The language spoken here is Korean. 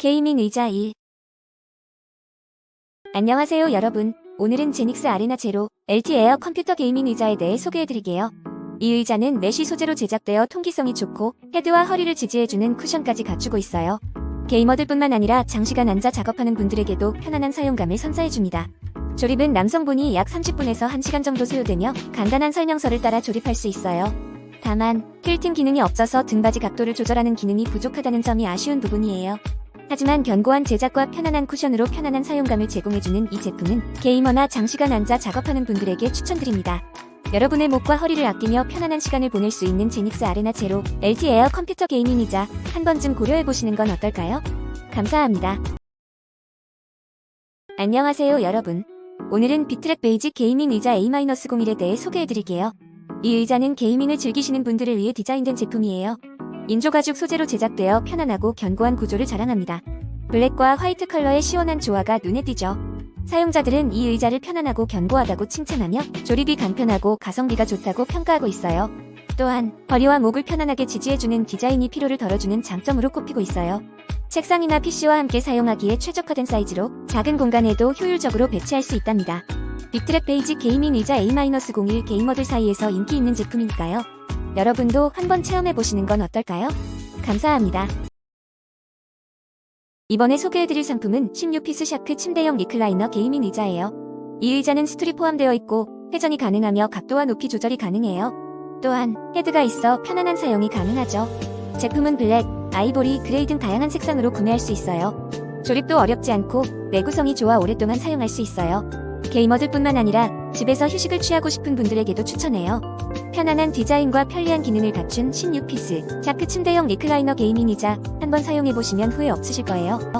게이밍 의자 1 안녕하세요 여러분. 오늘은 제닉스 아레나 제로 LT 에어 컴퓨터 게이밍 의자에 대해 소개해드릴게요. 이 의자는 메쉬 소재로 제작되어 통기성이 좋고 헤드와 허리를 지지해주는 쿠션까지 갖추고 있어요. 게이머들 뿐만 아니라 장시간 앉아 작업하는 분들에게도 편안한 사용감을 선사해줍니다. 조립은 남성분이 약 30분에서 1시간 정도 소요되며 간단한 설명서를 따라 조립할 수 있어요. 다만 퀼팅 기능이 없어서 등받이 각도를 조절하는 기능이 부족하다는 점이 아쉬운 부분이에요. 하지만 견고한 제작과 편안한 쿠션으로 편안한 사용감을 제공해주는 이 제품은 게이머나 장시간 앉아 작업하는 분들에게 추천드립니다. 여러분의 목과 허리를 아끼며 편안한 시간을 보낼 수 있는 제닉스 아레나 제로 LT 에어 컴퓨터 게이밍이자 한 번쯤 고려해보시는 건 어떨까요? 감사합니다. 안녕하세요 여러분. 오늘은 비트랙 베이직 게이밍 의자 A-01에 대해 소개해드릴게요. 이 의자는 게이밍을 즐기시는 분들을 위해 디자인된 제품이에요. 인조가죽 소재로 제작되어 편안하고 견고한 구조를 자랑합니다. 블랙과 화이트 컬러의 시원한 조화가 눈에 띄죠. 사용자들은 이 의자를 편안하고 견고하다고 칭찬하며 조립이 간편하고 가성비가 좋다고 평가하고 있어요. 또한 허리와 목을 편안하게 지지해주는 디자인이 피로를 덜어주는 장점으로 꼽히고 있어요. 책상이나 PC와 함께 사용하기에 최적화된 사이즈로 작은 공간에도 효율적으로 배치할 수 있답니다. 빅트랙 베이직 게이밍 의자 A-01 게이머들 사이에서 인기 있는 제품이니까요. 여러분도 한번 체험해 보시는 건 어떨까요? 감사합니다. 이번에 소개해드릴 상품은 16피스 샤크 침대형 리클라이너 게이밍 의자예요. 이 의자는 스툴이 포함되어 있고 회전이 가능하며 각도와 높이 조절이 가능해요. 또한 헤드가 있어 편안한 사용이 가능하죠. 제품은 블랙, 아이보리, 그레이 등 다양한 색상으로 구매할 수 있어요. 조립도 어렵지 않고 내구성이 좋아 오랫동안 사용할 수 있어요. 게이머들뿐만 아니라 집에서 휴식을 취하고 싶은 분들에게도 추천해요. 편안한 디자인과 편리한 기능을 갖춘 16피스 샤크 침대형 리클라이너 게이밍이자 한번 사용해보시면 후회 없으실 거예요.